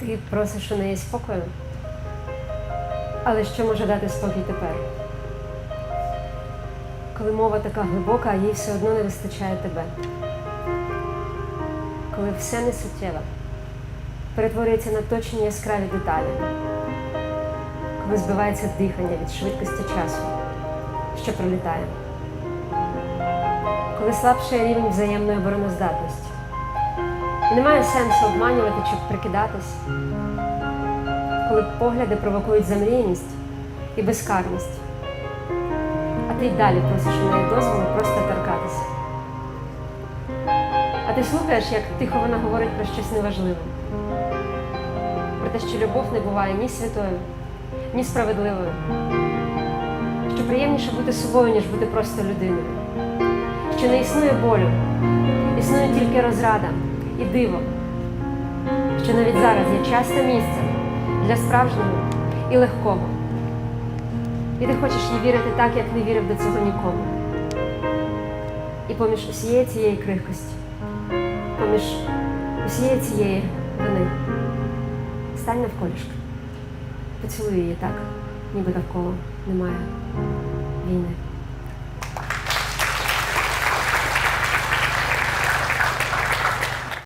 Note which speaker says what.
Speaker 1: Ти просиш у неї спокою. Але що може дати спокій тепер? Коли мова така глибока, їй все одно не вистачає тебе. Коли все несуттєве перетворюється на точні яскраві деталі, коли збивається дихання від швидкості часу, що пролітає, коли слабшає рівень взаємної обороноздатності. Немає сенсу обманювати чи прикидатись, коли погляди провокують замріяність і безкарність, а ти й далі просиш у неї дозволу просто торкатися. А ти слухаєш, як тихо вона говорить про щось неважливе. Про те, що любов не буває ні святою, ні справедливою. Що приємніше бути собою, ніж бути просто людиною. Що не існує болю, існує тільки розрада і диво. Що навіть зараз є часте місце для справжнього і легкого. І ти хочеш їй вірити так, як не вірив до цього нікому. І поміж усієї цієї крихкості, поміж усієї цієї вини, стань навколішки. Поцілуй її так, ніби навколо немає війни.